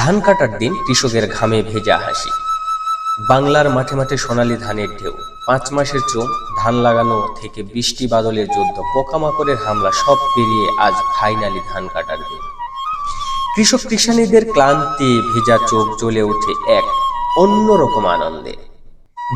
ধান কাটার দিন কৃষকের ঘামে ভেজা হাসি। বাংলার মাঠে মাঠে সোনালী ধানের ঢেউ, পাঁচ মাসের চোম ধান লাগানো থেকে বৃষ্টি বাদলের যুদ্ধ, পোকামাকড়ের হামলা, সব পেরিয়ে আজ ফাইনালি ধান কাটার দিন। কৃষক কৃষানীদের ক্লান্তি ভেজা চোখ জ্বলে ওঠে এক অন্যরকম আনন্দে।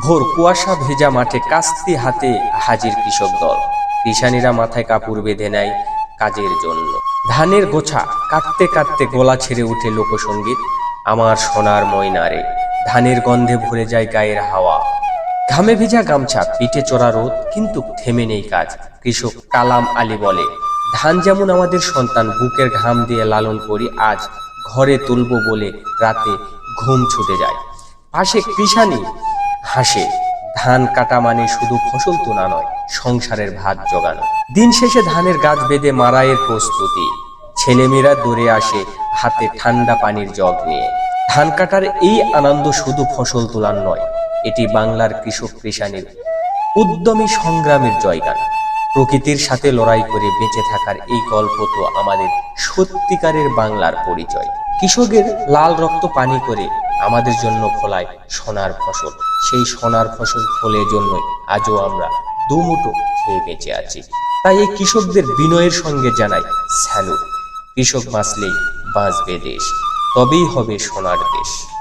ভোর কুয়াশা ভেজা মাঠে কাস্তি হাতে হাজির কৃষক দল। কৃষানীরা মাথায় কাপড় বেঁধে নেয় কাজের জন্য। ধানের গোছা কাটতে কাটতে গলা ছেড়ে উঠে লোকসঙ্গীত, আমার সোনার ময়নারে। ধানের গন্ধে ভরে যায় গায়ের হাওয়া। ঘামে ভেজা গামছা, পিঠে চড়া রোদ, কিন্তু থেমে নেই কাজ। কৃষক কালাম আলী বলে, ধান যেমন আমাদের সন্তান বুকের ঘাম দিয়ে লালন করি, আজ ঘরে তুলবো বলে রাতে ঘুম ছুটে যায়। পাশে কৃষানি হাসে ধান কাটা মানে শুধু ফসল তোলা নয়, সংসারের ভাত জোগানো। দিন শেষে ধানের গাছ বেঁধে মারাইয়ের প্রস্তুতি। ছেলেমেয়েরা দৌড়ে আসে হাতে ঠান্ডা পানির জগ নিয়ে। ধান কাটার এই আনন্দ শুধু ফসল তোলার নয়, এটি বাংলার কৃষক কৃষানির উদ্যমী সংগ্রামের জয়গান। প্রকৃতির সাথে লড়াই করে বেঁচে থাকার এই গল্প তো আমাদের সত্যিকারের বাংলার পরিচয়। কৃষকের লাল রক্ত পানি করে আমাদের জন্য ফলায় সোনার ফসল। সেই সোনার ফসল ফলের জন্যই আজও আমরা দুমুটো খেয়ে বেঁচে আছি। তাই এই কৃষকদের বিনয়ের সঙ্গে জানাই স্যালুট। কৃষক বাঁচলেই বাঁচবে দেশ, তবেই হবে সোনার দেশ।